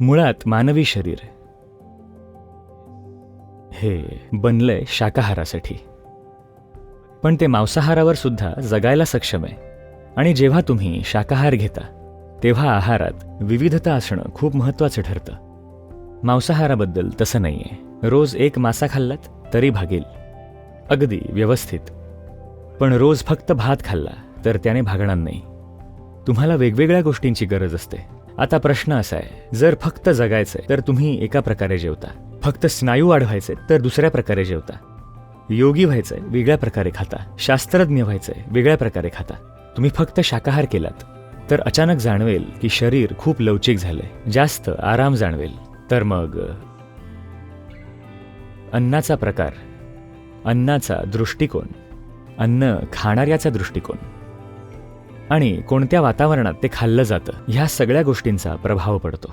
मुळात मानवी शरीर हे बनलंय शाकाहारासाठी. पण ते मांसाहारावर सुद्धा जगायला सक्षम आहे. आणि जेव्हा तुम्ही शाकाहार घेता तेव्हा आहारात विविधता असणं खूप महत्त्वाचं ठरतं. मांसाहाराबद्दल तसं नाहीये. रोज एक मासा खाल्लात तरी भागेल. अगदी व्यवस्थित. पण रोज फक्त भात खाल्ला तर त्याने भागणार नाही. तुम्हाला वेगवेगळ्या गोष्टींची गरज असते. आता प्रश्न असा आहे जर फक्त जगायचंय तर तुम्ही एका प्रकारे जेवता. फक्त स्नायू वाढवायचे तर दुसऱ्या प्रकारे जेवता. योगी व्हायचंय वेगळ्या प्रकारे खाता. शास्त्रज्ञ व्हायचंय वेगळ्या प्रकारे खाता. तुम्ही फक्त शाकाहार केलात तर अचानक जाणवेल की शरीर खूप लवचिक झालंय जास्त आराम जाणवेल. तर मग अन्नाचा प्रकार. अन्नाचा दृष्टिकोन. अन्न खाणाऱ्याचा दृष्टिकोन. आणि कोणत्या वातावरणात ते खाल्लं जातं ह्या सगळ्या गोष्टींचा प्रभाव पडतो.